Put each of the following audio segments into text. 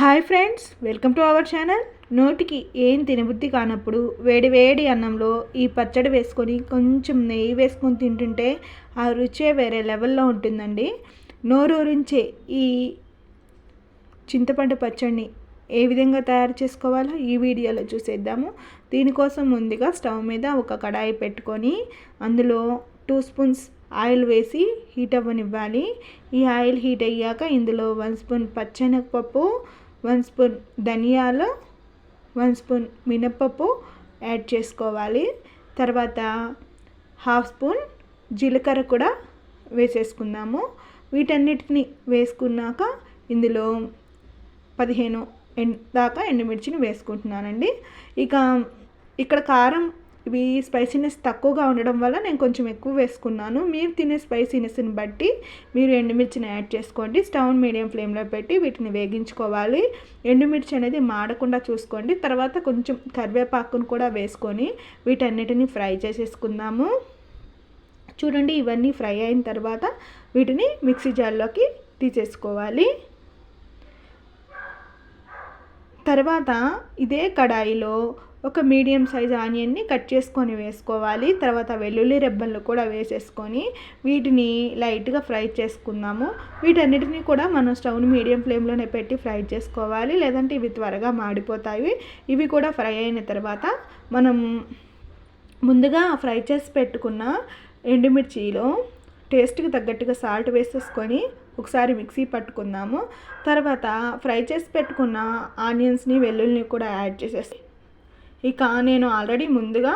Hi friends welcome to our channel నోటికి ఏం తినబుద్ధి కానప్పుడు వేడి వేడి అన్నంలో ఈ పచ్చడి వేసుకొని కొంచెం నెయ్యి వేసుకొని తింటుంటే ఆ రుచే వేరే లెవెల్లో ఉంటుందండి. నోరూరించే ఈ చింతపండు పచ్చడిని ఏ విధంగా తయారు చేసుకోవాలో ఈ వీడియోలో చూసేద్దాము. దీనికోసం ముందుగా స్టవ్ మీద ఒక కడాయి పెట్టుకొని అందులో టూ స్పూన్స్ ఆయిల్ వేసి హీట్ అవ్వనివ్వాలి. ఈ ఆయిల్ హీట్ అయ్యాక ఇందులో వన్ స్పూన్ పచ్చెనగపప్పు వన్ స్పూన్ ధనియాలు వన్ స్పూన్ మినప్పప్పు యాడ్ చేసుకోవాలి. తర్వాత హాఫ్ స్పూన్ జీలకర్ర కూడా వేసేసుకుందాము. వీటన్నిటిని వేసుకున్నాక ఇందులో పదిహేను ఎండ్ దాకా ఎండుమిర్చిని వేసుకుంటున్నానండి. ఇక ఇక్కడ కారం ఇవి స్పైసీనెస్ తక్కువగా ఉండడం వల్ల నేను కొంచెం ఎక్కువ వేసుకున్నాను. మీరు తినే స్పైసీనెస్ని బట్టి మీరు ఎండుమిర్చిని యాడ్ చేసుకోండి. స్టవ్ మీడియం ఫ్లేమ్లో పెట్టి వీటిని వేగించుకోవాలి. ఎండుమిర్చి అనేది మాడకుండా చూసుకోండి. తర్వాత కొంచెం కరివేపాకును కూడా వేసుకొని వీటన్నిటిని ఫ్రై చేసేసుకుందాము. చూడండి ఇవన్నీ ఫ్రై అయిన తర్వాత వీటిని మిక్సీ జార్లోకి తీసేసుకోవాలి. తర్వాత ఇదే కడాయిలో ఒక మీడియం సైజ్ ఆనియన్ని కట్ చేసుకొని వేసుకోవాలి. తర్వాత వెల్లుల్లి రెబ్బలు కూడా వేసేసుకొని వీటిని లైట్గా ఫ్రై చేసుకుందాము. వీటన్నిటిని కూడా మనం స్టవ్ని మీడియం ఫ్లేమ్లోనే పెట్టి ఫ్రై చేసుకోవాలి. లేదంటే ఇవి త్వరగా మాడిపోతాయి. ఇవి కూడా ఫ్రై అయిన తర్వాత మనం ముందుగా ఫ్రై చేసి పెట్టుకున్న ఎండుమిర్చిలో టేస్ట్కి తగ్గట్టుగా సాల్ట్ వేసేసుకొని ఒకసారి మిక్సీ పట్టుకుందాము. తర్వాత ఫ్రై చేసి పెట్టుకున్న ఆనియన్స్ని వెల్లుల్ని కూడా యాడ్ చేసేసి ఇక నేను ఆల్రెడీ ముందుగా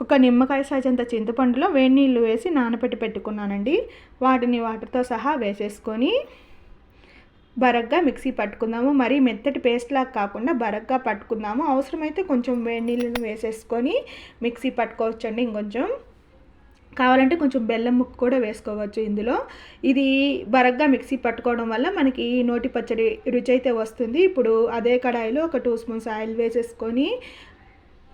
ఒక నిమ్మకాయ సైజ్ అంత చింతపండులో వేడి నీళ్ళు వేసి నానబెట్టి పెట్టుకున్నానండి. వాటిని వాటితో సహా వేసేసుకొని బరగ్గా మిక్సీ పట్టుకుందాము. మరీ మెత్తటి పేస్ట్ లాగా కాకుండా బరగ్గా పట్టుకుందాము. అవసరమైతే కొంచెం వేడి నీళ్ళని వేసేసుకొని మిక్సీ పట్టుకోవచ్చండి ఇంకొంచెం. కావాలంటే కొంచెం బెల్లం ముక్కు కూడా వేసుకోవచ్చు ఇందులో. ఇది బరగ్గా మిక్సీ పట్టుకోవడం వల్ల మనకి నోటి పచ్చడి రుచి అయితే వస్తుంది. ఇప్పుడు అదే కడాయిలో ఒక టూ స్పూన్స్ ఆయిల్ వేసేసుకొని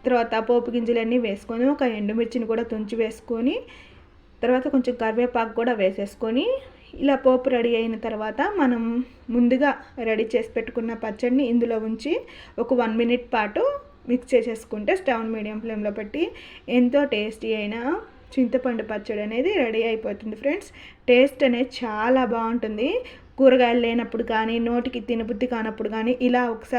తర్వాత పోపు గింజలన్నీ వేసుకొని ఒక ఎండుమిర్చిని కూడా తుంచి వేసుకొని తర్వాత కొంచెం కరివేపాకు కూడా వేసేసుకొని ఇలా పోపు రెడీ అయిన తర్వాత మనం ముందుగా రెడీ చేసి పెట్టుకున్న పచ్చడిని ఇందులో ఉంచి ఒక వన్ మినిట్ పాటు మిక్స్ చేసేసుకుంటే స్టవ్ మీడియం ఫ్లేమ్లో పెట్టి ఎంతో టేస్టీ అయిన చింతపండు పచ్చడి అనేది రెడీ అయిపోతుంది ఫ్రెండ్స్. టేస్ట్ అనేది చాలా బాగుంటుంది. కూరగాయలు లేనప్పుడు కానీ నోటికి తినబుద్ధి కానప్పుడు కానీ ఇలా ఒకసారి